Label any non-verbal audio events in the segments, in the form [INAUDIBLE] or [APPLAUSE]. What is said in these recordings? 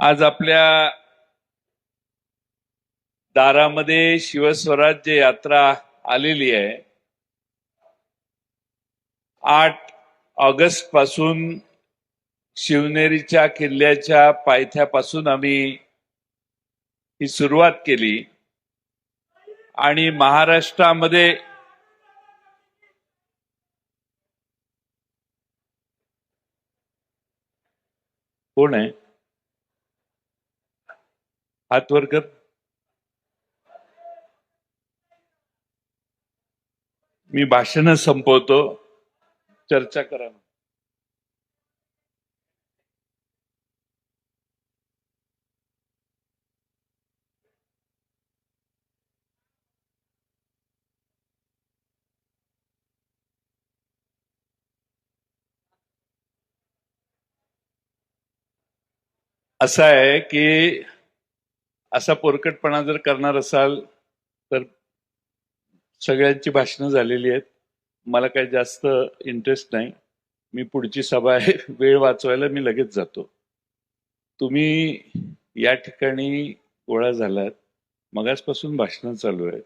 आज आपल्या दारामध्ये शिवस्वराज्य यात्रा आलेली आहे. आठ ऑगस्टपासून शिवनेरीच्या किल्ल्याच्या पायथ्यापासून आम्ही ही सुरुवात केली. आणि महाराष्ट्रामध्ये कोण आहे? हात वर मी भाषण संपवतो चर्चा करा असं आहे की असा पोरकटपणा जर करणार असाल तर सगळ्यांची भाषणं झालेली आहेत. मला काही जास्त इंटरेस्ट नाही. मी पुढची सभा आहे वेळ वाचवायला मी लगेच जातो. तुम्ही या ठिकाणी गोळा झालात मगासपासून भाषणं चालू आहेत.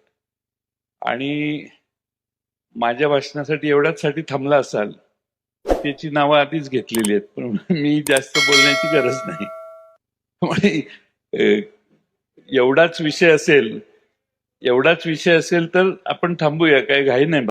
आणि माझ्या भाषणासाठी एवढ्याचसाठी थांबला असाल त्याची नावं आधीच घेतलेली आहेत पण मी जास्त बोलण्याची गरज नाही. [LAUGHS] म्हणजे, त्यामुळे एवढाच विषय असेल एवढाच विषय असेल तर आपण थांबूया काही घाई नाही.